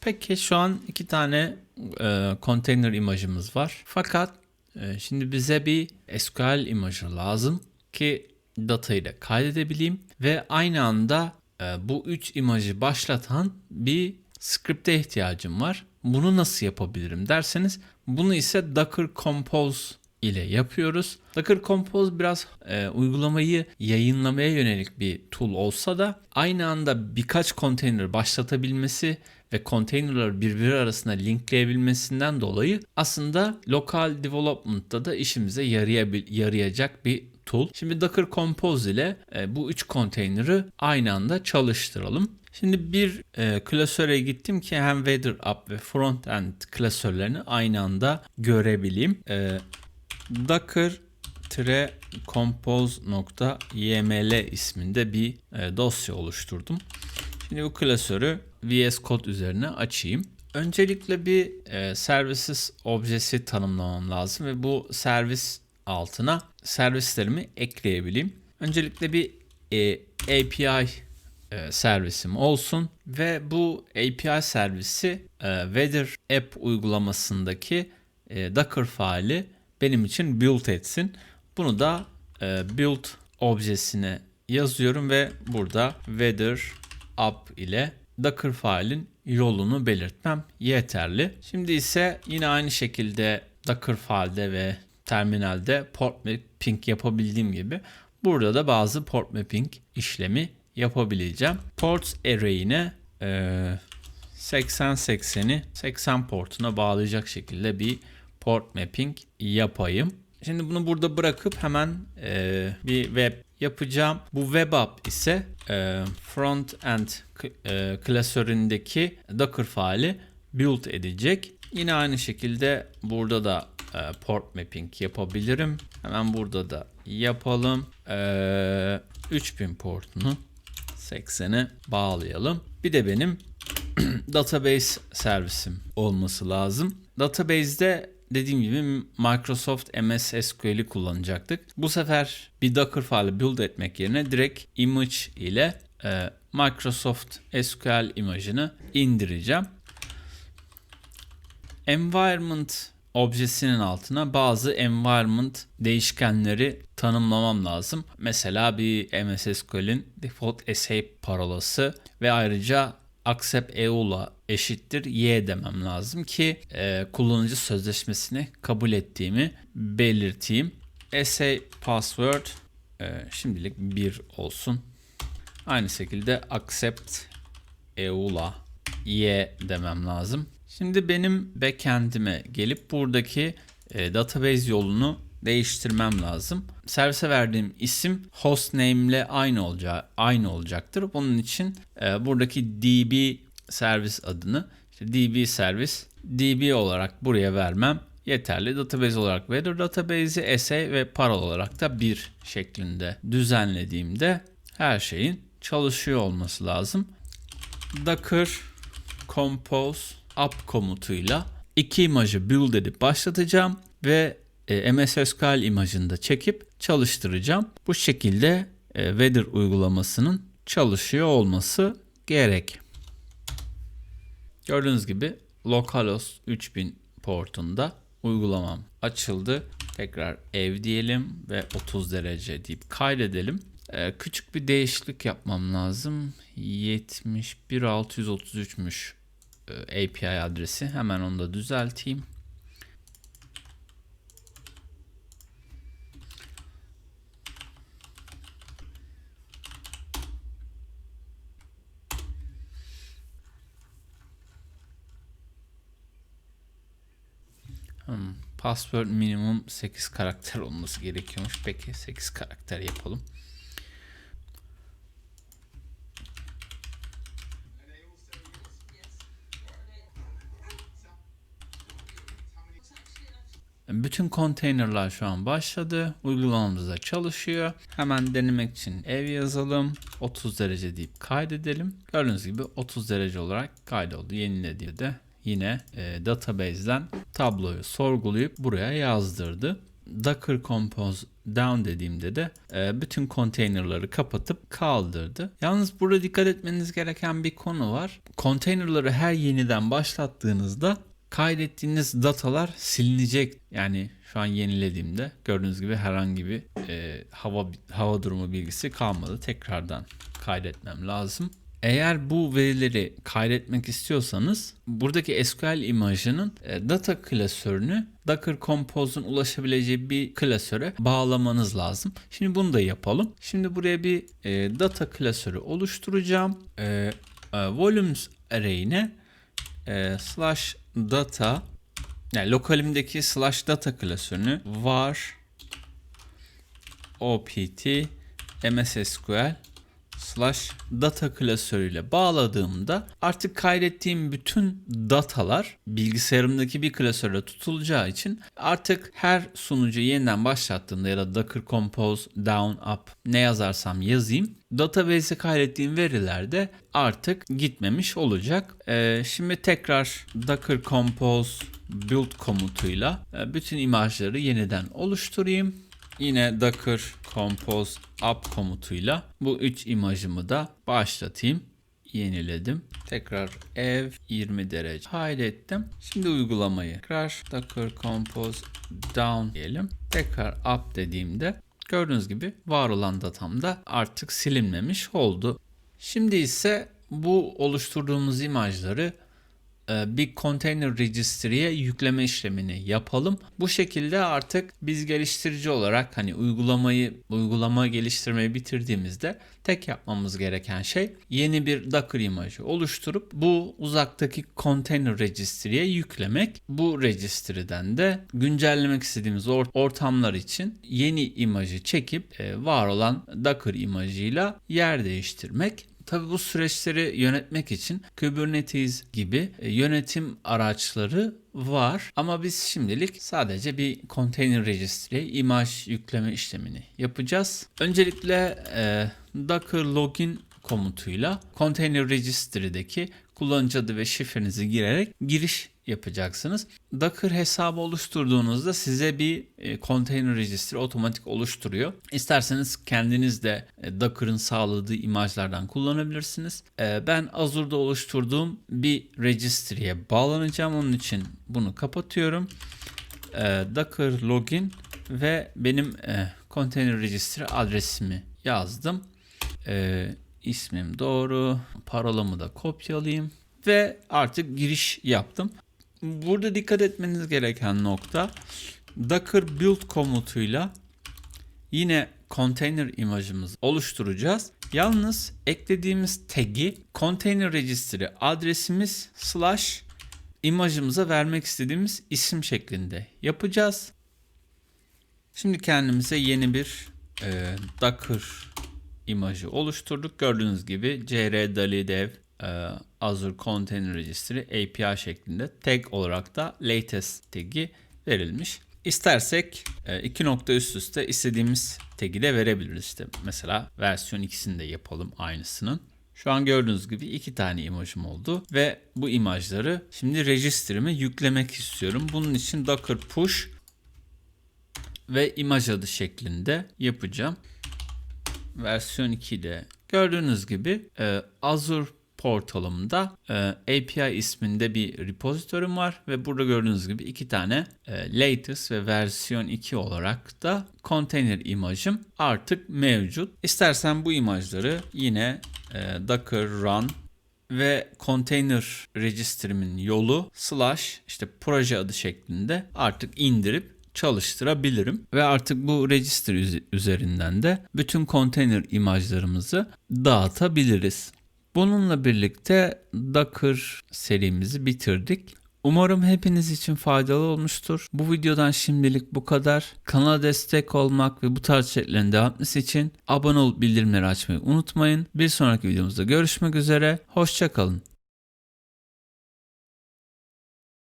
Peki şu an iki tane e, container imajımız var. Fakat e, şimdi bize bir SQL imajı lazım ki datayı da kaydedebileyim ve aynı anda e, bu üç imajı başlatan bir script'e ihtiyacım var. Bunu nasıl yapabilirim derseniz bunu ise Docker Compose ile yapıyoruz. Docker Compose biraz e, uygulamayı yayınlamaya yönelik bir tool olsa da aynı anda birkaç konteyner başlatabilmesi ve konteynerları birbiri arasında linkleyebilmesinden dolayı aslında lokal development'ta da işimize yarayabil- yarayacak bir tool. Şimdi Docker Compose ile e, bu üç konteyneri aynı anda çalıştıralım. Şimdi bir e, klasöre gittim ki hem Weather App ve Frontend klasörlerini aynı anda görebileyim. E, Docker compose.yml isminde bir e, dosya oluşturdum. Şimdi bu klasörü VS Code üzerine açayım. Öncelikle bir e, services objesi tanımlamam lazım ve bu servis altına servislerimi ekleyebileyim. Öncelikle bir e, API e, servisim olsun ve bu API servisi e, Weather App uygulamasındaki e, Docker faili benim için build etsin. Bunu da e, build objesine yazıyorum ve burada weather app ile Docker failin yolunu belirtmem yeterli. Şimdi ise yine aynı şekilde Docker failde ve terminalde port mapping yapabildiğim gibi burada da bazı port mapping işlemi yapabileceğim. Ports array'ine e, 80-80'i 80 portuna bağlayacak şekilde bir port mapping yapayım. Şimdi bunu burada bırakıp hemen e, bir web yapacağım. Bu web app ise e, front end e, klasöründeki Docker faili build edecek. Yine aynı şekilde burada da e, port mapping yapabilirim. Hemen burada da yapalım. E, 3000 portunu 80'e bağlayalım. Bir de benim database servisim olması lazım. Database'de dediğim gibi Microsoft MS SQL'i kullanacaktık. Bu sefer bir Docker file build etmek yerine direkt image ile e, Microsoft SQL imajını indireceğim. Environment objesinin altına bazı environment değişkenleri tanımlamam lazım. Mesela bir MS SQL'in default escape parolası ve ayrıca accept EU'la eşittir y demem lazım ki e, kullanıcı sözleşmesini kabul ettiğimi belirteyim. Essay password e, şimdilik 1 olsun. Aynı şekilde accept EU'la y demem lazım. Şimdi benim backend'ime gelip buradaki e, database yolunu değiştirmem lazım. Servise verdiğim isim hostname ile aynı olacağı aynı olacaktır. Bunun için e, buradaki db servis adını işte db servis db olarak buraya vermem yeterli. Database olarak Weather database'i essay ve parol olarak da bir şeklinde düzenlediğimde her şeyin çalışıyor olması lazım. Docker compose up komutuyla iki imajı build edip başlatacağım ve MS SQL imajını da çekip çalıştıracağım. Bu şekilde e, Weather uygulamasının çalışıyor olması gerek. Gördüğünüz gibi localhost 3000 portunda uygulamam açıldı. Tekrar ev diyelim ve 30 derece deyip kaydedelim. Ee, küçük bir değişiklik yapmam lazım. 71633'müş e, API adresi. Hemen onu da düzelteyim. Password minimum 8 karakter olması gerekiyormuş. Peki 8 karakter yapalım. Bütün konteynerler şu an başladı. Uygulamamız da çalışıyor. Hemen denemek için ev yazalım. 30 derece deyip kaydedelim. Gördüğünüz gibi 30 derece olarak kaydoldu. Yenilediğinde yine e, database'den tabloyu sorgulayıp buraya yazdırdı. Docker Compose down dediğimde de e, bütün konteynerları kapatıp kaldırdı. Yalnız burada dikkat etmeniz gereken bir konu var. Konteynerları her yeniden başlattığınızda kaydettiğiniz datalar silinecek. Yani şu an yenilediğimde gördüğünüz gibi herhangi bir e, hava hava durumu bilgisi kalmadı. Tekrardan kaydetmem lazım. Eğer bu verileri kaydetmek istiyorsanız buradaki SQL imajının e, data klasörünü Docker Compose'un ulaşabileceği bir klasöre bağlamanız lazım. Şimdi bunu da yapalım. Şimdi buraya bir e, data klasörü oluşturacağım. E, e, volumes array'ine e, slash data yani lokalimdeki slash data klasörünü var opt mssql slash data klasörüyle bağladığımda artık kaydettiğim bütün datalar bilgisayarımdaki bir klasöre tutulacağı için artık her sunucu yeniden başlattığımda ya da Docker Compose down up ne yazarsam yazayım database'e kaydettiğim veriler de artık gitmemiş olacak. Ee, şimdi tekrar Docker Compose build komutuyla e, bütün imajları yeniden oluşturayım. Yine docker compose up komutuyla bu 3 imajımı da başlatayım. Yeniledim. Tekrar ev 20 derece kaydettim. Şimdi uygulamayı tekrar docker compose down diyelim. Tekrar up dediğimde gördüğünüz gibi var olan datam da artık silinmemiş oldu. Şimdi ise bu oluşturduğumuz imajları bir container registry'ye yükleme işlemini yapalım. Bu şekilde artık biz geliştirici olarak hani uygulamayı uygulama geliştirmeyi bitirdiğimizde tek yapmamız gereken şey yeni bir Docker imajı oluşturup bu uzaktaki container registry'ye yüklemek. Bu registry'den de güncellemek istediğimiz ortamlar için yeni imajı çekip e, var olan Docker imajıyla yer değiştirmek. Tabi bu süreçleri yönetmek için Kubernetes gibi e, yönetim araçları var ama biz şimdilik sadece bir container registry imaj yükleme işlemini yapacağız. Öncelikle e, docker login komutuyla container registry'deki kullanıcı adı ve şifrenizi girerek giriş yapacaksınız. Docker hesabı oluşturduğunuzda size bir e, container registry otomatik oluşturuyor. İsterseniz kendiniz de e, Docker'ın sağladığı imajlardan kullanabilirsiniz. E, ben Azure'da oluşturduğum bir registry'ye bağlanacağım. Onun için bunu kapatıyorum. Docker login ve benim container registry adresimi yazdım. İsmim doğru. Parolamı da kopyalayayım ve artık giriş yaptım. Burada dikkat etmeniz gereken nokta docker build komutuyla yine container imajımızı oluşturacağız. Yalnız eklediğimiz tag'i container registry adresimiz slash imajımıza vermek istediğimiz isim şeklinde yapacağız. Şimdi kendimize yeni bir e, Docker imajı oluşturduk. Gördüğünüz gibi cr dali dev Azure Container Registry API şeklinde tag olarak da latest tag'i verilmiş. İstersek e, iki nokta üst üste istediğimiz tag'i de verebiliriz. İşte mesela versiyon ikisini de yapalım aynısının. Şu an gördüğünüz gibi iki tane imajım oldu ve bu imajları şimdi registry'me yüklemek istiyorum. Bunun için docker push ve imaj adı şeklinde yapacağım. Versiyon 2'de gördüğünüz gibi e, Azure portalımda e, API isminde bir repository'm var ve burada gördüğünüz gibi iki tane e, latest ve versiyon 2 olarak da container imajım artık mevcut. İstersen bu imajları yine e, docker run ve container registry'min yolu slash işte proje adı şeklinde artık indirip çalıştırabilirim ve artık bu register üzerinden de bütün container imajlarımızı dağıtabiliriz. Bununla birlikte Docker serimizi bitirdik. Umarım hepiniz için faydalı olmuştur. Bu videodan şimdilik bu kadar. Kanala destek olmak ve bu tarz içeriklerin devam etmesi için abone olup bildirimleri açmayı unutmayın. Bir sonraki videomuzda görüşmek üzere. Hoşçakalın.